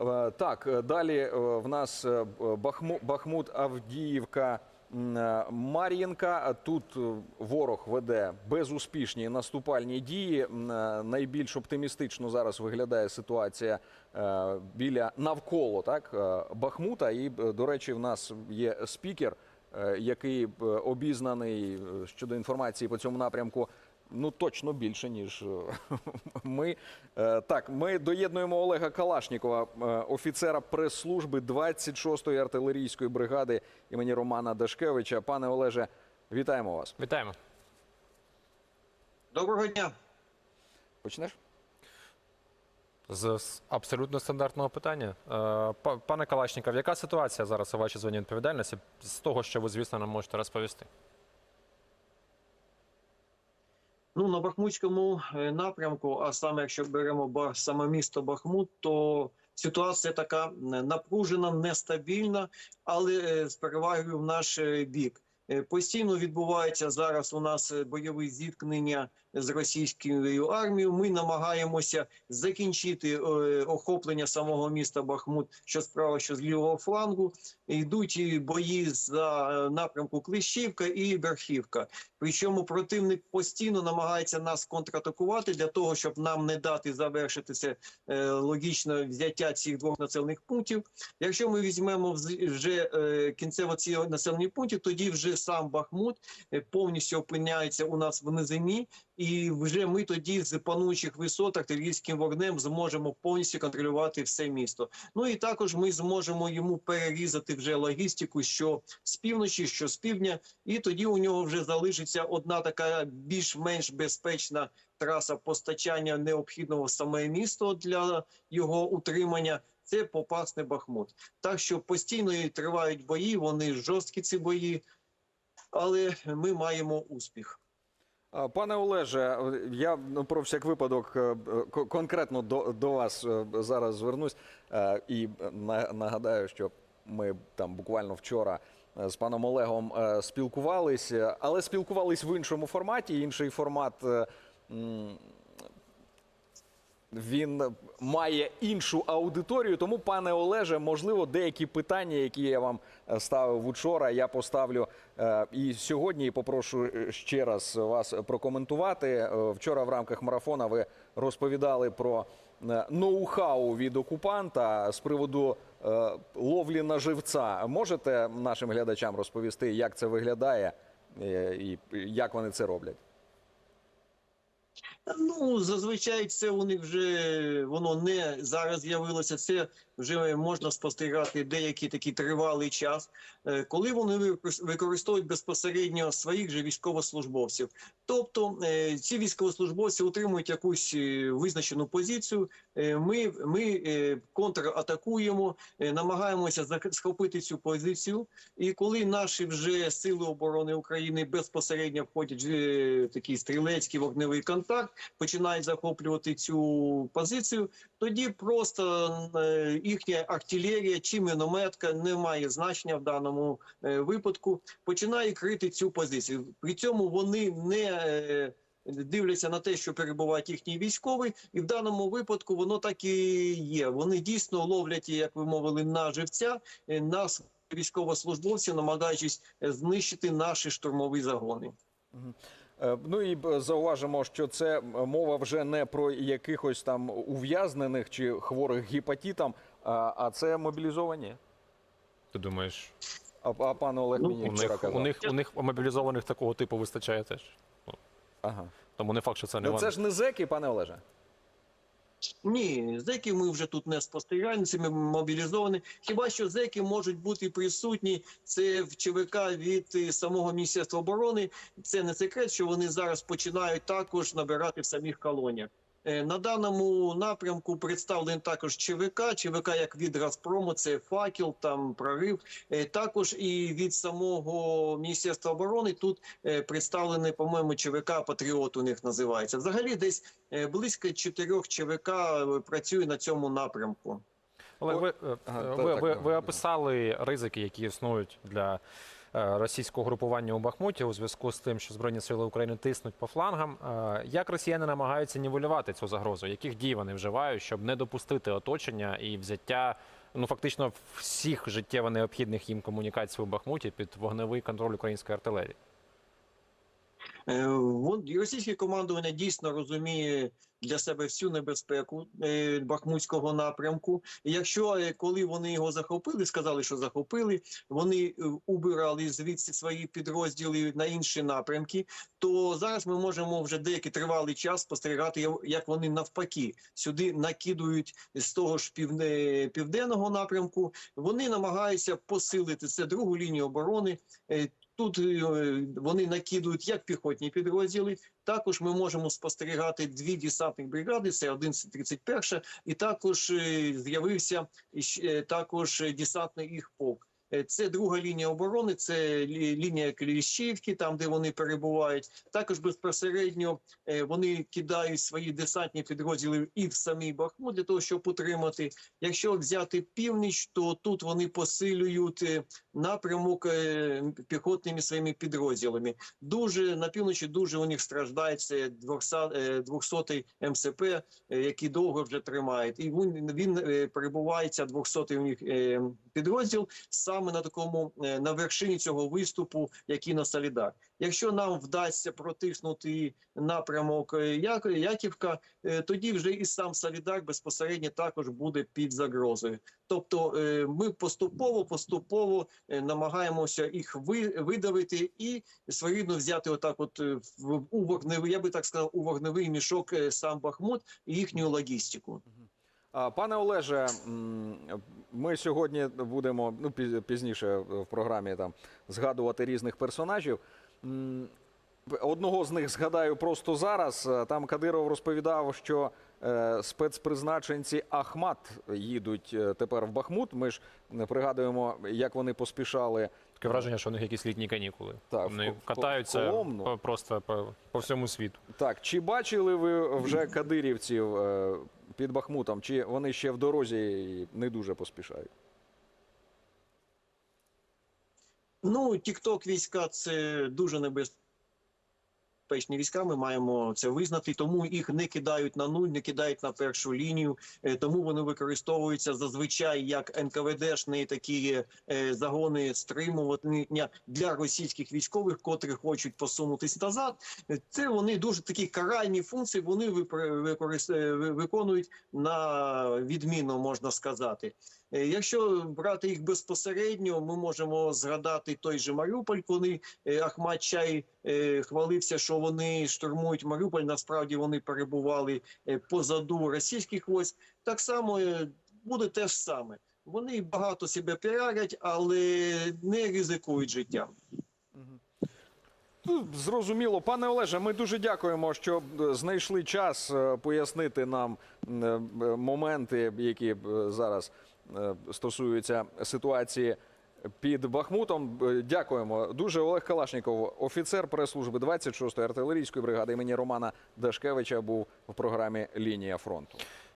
Е, Так, е, далі е, в нас Бахмут, Авдіївка, Мар'їнка. Тут ворог веде безуспішні наступальні дії. Найбільш оптимістично зараз виглядає ситуація біля навколо так, Бахмута. І, до речі, в нас є спікер, який обізнаний щодо інформації по цьому напрямку. Ну, точно більше, ніж е, ми. Е, Так, ми доєднуємо Олега Калашнікова, е, офіцера прес-служби 26-ї артилерійської бригади імені Романа Дашкевича. Пане Олеже, вітаємо вас. Вітаємо. Доброго дня. Почнеш? З абсолютно стандартного питання. Па- Пане Калашніков, яка ситуація зараз у вашій зоні відповідальності з того, що ви, звісно, нам можете розповісти? Ну на Бахмутському е, напрямку, а саме якщо беремо саме місто Бахмут, то ситуація така е, напружена, нестабільна, але е, з перевагою в наш бік. Постійно відбувається зараз у нас бойові зіткнення з російською армією. Ми намагаємося закінчити е, охоплення самого міста Бахмут, що справа, що з лівого флангу. Йдуть бої за е, напрямку Клещівка і Верхівка. Причому противник постійно намагається нас контратакувати для того, щоб нам не дати завершити це е, взяття цих двох населених пунктів. Якщо ми візьмемо вже кінцево ці населені пункти, тоді вже сам Бахмут повністю опиняється у нас в низині, і вже ми тоді з пануючих висот артилерійським вогнем зможемо повністю контролювати все місто. Ну і також ми зможемо йому перерізати вже логістику, що з півночі, що з півдня, і тоді у нього вже залишиться одна така більш-менш безпечна траса постачання необхідного саме місто для його утримання. Це попасний Бахмут. Так що постійно тривають бої, вони жорсткі ці бої, але ми маємо успіх. Пане Олеже, я ну, про всяк випадок е, е, ко- конкретно до, до вас е, зараз звернусь і на- нагадаю, що ми там буквально вчора з паном Олегом спілкувалися, але спілкувались в іншому форматі. Інший формат він має іншу аудиторію. Тому, пане Олеже, можливо, деякі питання, які я вам е, ставив учора, я поставлю е, і сьогодні. І попрошу е, ще раз вас прокоментувати. Вчора в рамках марафона ви розповідали про ноу-хау від окупанта з приводу ловлі на живця. Можете нашим глядачам розповісти, як це виглядає і як вони це роблять? Ну, зазвичай це у них вже воно не зараз з'явилося. Це вже можна спостерігати деякий такий тривалий час, е, коли вони використ- використовують безпосередньо своїх же військовослужбовців. Тобто е, ці військовослужбовці утримують якусь е, визначену позицію. Е, Ми, ми контратакуємо, намагаємося схопити цю позицію. І коли наші вже сили оборони України безпосередньо входять в такий стрілецький вогневий контакт, починають захоплювати цю позицію, тоді просто їхня артилерія чи мінометка не має значення в даному випадку, починає крити цю позицію. При цьому вони не е, дивляться на те, що перебувають їхні військові, і в даному випадку воно так і є. Вони дійсно ловлять, як ви мовили, на живця е, нас. Військовослужбовців, намагаючись е, знищити наші штурмові загони. Ну і зауважимо, що це мова вже не про якихось там ув'язнених чи хворих гепатитом, а, а це мобілізовані. Ти думаєш, А, а пан Олег Ну, мені у них, казав. у них, у них мобілізованих такого типу вистачає теж. Ага. Тому не факт, що це не Ну вони. це ж не зеки, пане Олеже. Ні, зеки ми вже тут не спостерігаємо, це ми мобілізовані. Хіба що зеки можуть бути присутні це в ЧВК від е, самого Міністерства оборони. Це не секрет, що вони зараз починають також набирати в самих колоніях. Е, На даному напрямку представлений також ЧВК, ЧВК як від Газпрому, це факел, там прорив. Е, Також і від самого Міністерства оборони тут е, представлений, по-моєму, ЧВК Патріот у них називається. Взагалі, десь близько чотирьох ЧВК працює на цьому напрямку. Олег, ви, ви, ви, ви, описали ризики, які існують для російського групування у Бахмуті у зв'язку з тим, що Збройні сили України тиснуть по флангам. Е, Як росіяни намагаються нівелювати цю загрозу? Яких дій вони вживають, щоб не допустити оточення і взяття ну фактично всіх життєво необхідних їм комунікацій у Бахмуті під вогневий контроль української артилерії? Е, Російське командування дійсно розуміє для себе всю небезпеку е, Бахмутського напрямку. Якщо е, коли вони його захопили, сказали, що захопили, вони е, убирали звідси свої підрозділи на інші напрямки, то зараз ми можемо вже деякий тривалий час спостерігати, як вони навпаки сюди накидують з того ж південного напрямку. Вони намагаються посилити це другу лінію оборони. Тут вони накидують як піхотні підрозділи. Також ми можемо спостерігати дві десантних бригади. Це 1131, і також е, з'явився іще- також е, десантний їх полк. Е, Це друга лінія оборони, це лі- лінія Кліщівки, там де вони перебувають. Також безпосередньо е, вони кидають свої десантні підрозділи і в самий Бахмут для того, щоб утримати. Якщо взяти північ, то тут вони посилюють е, напрямок піхотними своїми підрозділами. Дуже на півночі дуже у них страждає це 200, е, МСП, які довго вже тримають. І він, він перебувається 200 у них підрозділ саме на такому е, на вершині цього виступу, який на Солідар. Якщо нам вдасться протиснути напрямок е, Як- Яківка, е, тоді вже і сам Солідар безпосередньо також буде під загрозою. Тобто ми поступово поступово намагаємося їх видавити і своєрідно взяти отак, от у вогневий, я би так сказав, у вогневий мішок сам Бахмут і їхню логістику. Пане Олеже, ми сьогодні будемо ну, пізніше в програмі там згадувати різних персонажів. Одного з них згадаю просто зараз. Е, Там Кадиров розповідав, що е, спецпризначенці Ахмат їдуть е, тепер в Бахмут. Ми ж пригадуємо, як вони поспішали. Таке враження, що у них якісь літні канікули. Так, Вони в катаються Коломну. по- просто по, по всьому світу. Так, чи бачили ви вже кадирівців е, під Бахмутом, чи вони ще в дорозі і не дуже поспішають? Ну, тікток війська це дуже небезпечні війська. Ми маємо це визнати, тому їх не кидають на нуль, не кидають на першу лінію. Е, Тому вони використовуються зазвичай як НКВДшні такі е, загони стримування для російських військових, котрі хочуть посунутися назад. Е, Це вони дуже такі каральні функції. Вони виконують на відміну, можна сказати. Е, Якщо брати їх безпосередньо, ми можемо згадати той же Маріуполь, коли е, Ахмат Чай е, хвалився, що вони штурмують Маріуполь. Насправді вони перебували позаду російських військ. Так само буде те ж саме. Вони багато себе піарять, але не ризикують життям. Ну, Зрозуміло, пане Олеже, ми дуже дякуємо, що знайшли час пояснити нам моменти, які зараз е, стосуються ситуації під Бахмутом. Е, Дякуємо. Дуже Олег Калашніков, офіцер прес-служби 26-ї артилерійської бригади імені Романа Дашкевича, був в програмі Лінія фронту.